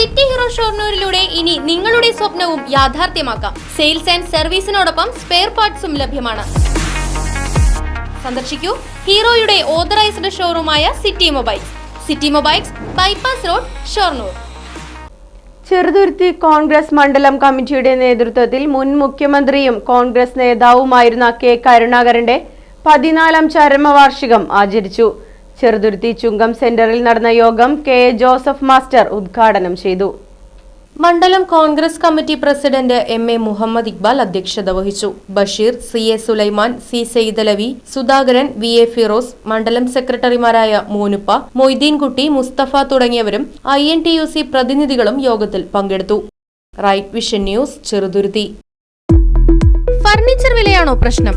City hero ഷോർണൂരിലൂടെ ഇനി നിങ്ങളുടെ സ്വപ്നവും യാഥാർത്ഥ്യമാക്കാം. സെയിൽസ് ആൻഡ് സർവീസിനോടൊപ്പം സ്പെയർ പാർട്സും ലഭ്യമാണ്. സന്ദർശിക്കൂ ഹീറോയുടെ authorised ഷോറൂമായ city mobiles. City mobiles bypass road Shoranur. Cheruthuruthy Congress മണ്ഡലം കമ്മിറ്റിയുടെ നേതൃത്വത്തിൽ മുൻ മുഖ്യമന്ത്രിയും കോൺഗ്രസ് നേതാവുമായിരുന്ന കെ കരുണാകരന്റെ പതിനാലാം ചരമവാർഷികം ആചരിച്ചു. ചെറുതുരുത്തി ചുങ്കം സെന്ററിൽ നടന്ന യോഗം കെ. എ ജോസഫ് മാസ്റ്റർ ഉദ്ഘാടനം ചെയ്തു. മണ്ഡലം Congress committee president M. A. Muhammad Iqbal അധ്യക്ഷത വഹിച്ചു. Basheer C. A. Sulaiman C. Saidalavi Sudhakaran V. A. Firoz മണ്ഡലം സെക്രട്ടറിമാരായ മോനുപ്പ മൊയ്തീൻകുട്ടി മുസ്തഫ തുടങ്ങിയവരും I. N. T. U. C പ്രതിനിധികളും യോഗത്തിൽ പങ്കെടുത്തു. Right vision news Cheruthuruthy. Furniture വിലയാണോ പ്രശ്നം?